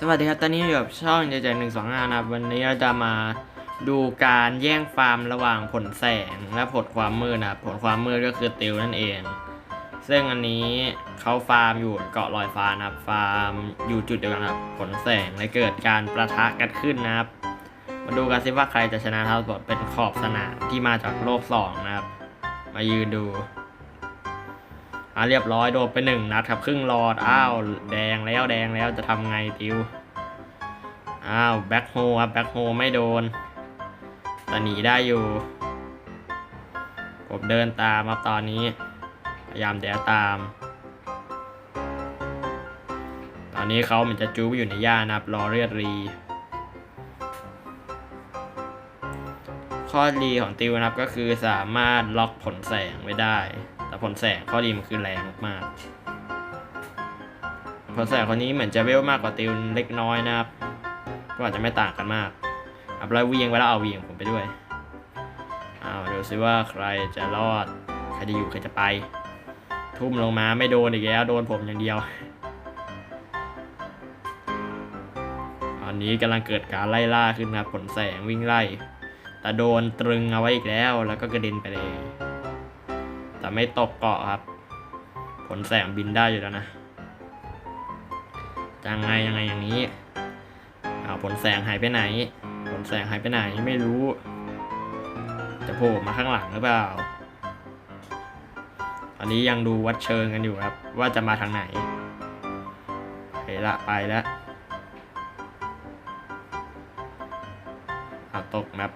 สวัสดีครับ ตอนนี้อยู่กับช่องเจเจหนึ่งสองห้านะครับวันนี้เราจะมาดูการแย่งฟาร์มระหว่างผลแสงและผลความมืดนะครับผลความมืดก็คือติวนั่นเอง ซึ่งอันนี้เขาฟาร์มอยู่เกาะลอยฟ้านะครับ ฟาร์มอยู่จุดเดียวกันครับผลแสงและเกิดการประทะกันขึ้นนะครับ มาดูกันสิว่าใครจะชนะครับบทเป็นขอบสนามที่มาจากโลกสองนะครับ มายืนดู อะเรียบร้อยโดนไปหนึ่งนัดครับครึ่งหลอดอ้าวแดงแล้วแดงแล้วจะทำไงติวอ้าวแบ็คโฮครับแบ็คโฮไม่โดนแต่หนีได้อยู่ผมเดินตามครับตอนนี้ พยายามเดี๋ยวตาม ตอนนี้เขาเหมือนจะจูบอยู่ในย่านะครับรอเลือดรีข้อดีของติวนะครับก็คือสามารถล็อกผลแสงไว้ได้ แต่ผลแสงข้อดีมันคือแรงมากๆผลแสงคนนี้เหมือนจะเวลมากกว่าติวเล็กน้อยนะครับ ก็อาจจะไม่ต่างกันมากอับแล้วเวียงไว้แล้วเอาเวียงผมไปด้วยเอาดูซิว่าใครจะรอด ใครจะอยู่ใครจะไป ทุ่มลงมาไม่โดนอีกแล้ว โดนผมอย่างเดียวตอนนี้กำลังเกิดการไล่ล่าขึ้นนะครับผลแสงวิ่งไล่ แต่โดนตรึงเอาไว้อีกแล้ว แล้วก็กระเด็นไปเลย แต่ไม่ตกเกาะครับ ผลแสงบินได้อยู่แล้วนะยังไงยังไงอย่างนี้เอาผลแสงหายไปไหน ผลแสงหายไปไหนไม่รู้ จะโผล่มาข้างหลังหรือเปล่าตอนนี้ยังดูวัดเชิงกันอยู่ครับ ว่าจะมาทางไหนไปละไปแล้วเอาตกแมป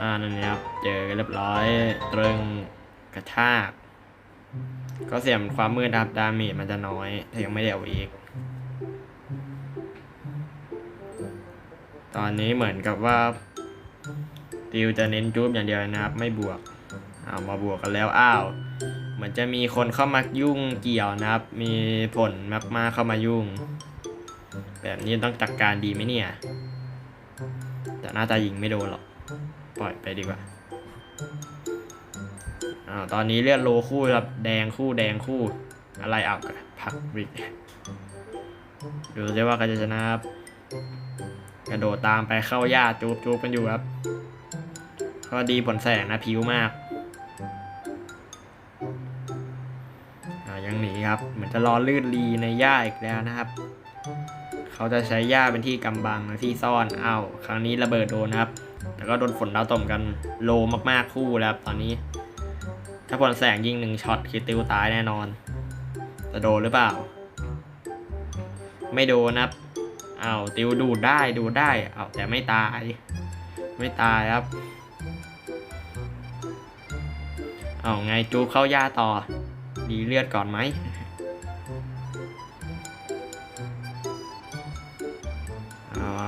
อ่านั่นนี่ครับ เจอกันเรียบร้อย ตรึงกระชาก ก็เสียมความมืดนะครับดาเมจมันจะน้อย ถ้ายังไม่ได้เอาอีก ตอนนี้เหมือนกับว่าติวจะเน้นจูบอย่างเดียวนะครับ ไม่บวกเอามาบวกกันแล้วอ้าว เหมือนจะมีคนเข้ามายุ่งเกี่ยวนะครับ มีผลมากๆเข้ามายุ่ง แบบนี้ต้องจัดกการดีไหมเนี่ย แต่น่าจะยิงไม่โดนหรอก ปล่อยไปดีกว่าอ้าตอนนี้เลือดโลคู่ครับแดงคู่แดงคู่ อะไรเอากันพักวิกดูซิว่าใครจะชนะครับกระโดดตามไปเข้าหญ้าจูบจูบกันอยู่ครับข้อดีผลแสงนะผิวมากอ่ายังหนีครับ เหมือนจะรอลื่นรีในหญ้าอีกแล้วนะครับ เขาจะใช้หญ้าเป็นที่กำบังที่ซ่อนเอ้าครั้งนี้ระเบิดโดนครับ แต่ก็โดนฝนดาวตมกันโลมากๆคู่แล้วครับตอนนี้ ถ้าผลแสงยิงหนึ่งช็อตคือติวตายแน่นอน จะโดนหรือเปล่า ไม่โดนนะครับอ้าวติวดูดได้ดูดได้เอาแต่ไม่ตาย ไม่ตายครับ เอาไงจูเข้าหญ้าต่อ ดีเลือดก่อนไหม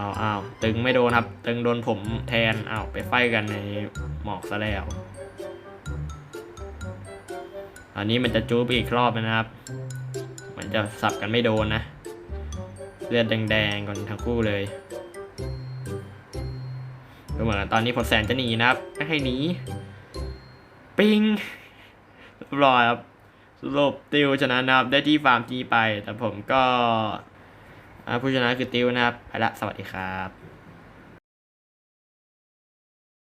าวอ้าวตึงไม่โดนครับ ตึงโดนผมแทนอ้าวไปไฟกันในหมอกซะแล้วอันนี้มันจะจูบอีกรอบนะครับ มันจะสับกันไม่โดนนะ เลือดแดงๆก่อนทั้งคู่เลยก็เหมือนตอนนี้ผลแสนจะหนีนะครับ ไม่ให้หนี ปิงรอครับสรุปติวชนะนะครับได้ที่ฟาร์มจีไป แต่ผมก็ ผู้ชนะคือติวนะครับ ไปละ สวัสดีครับ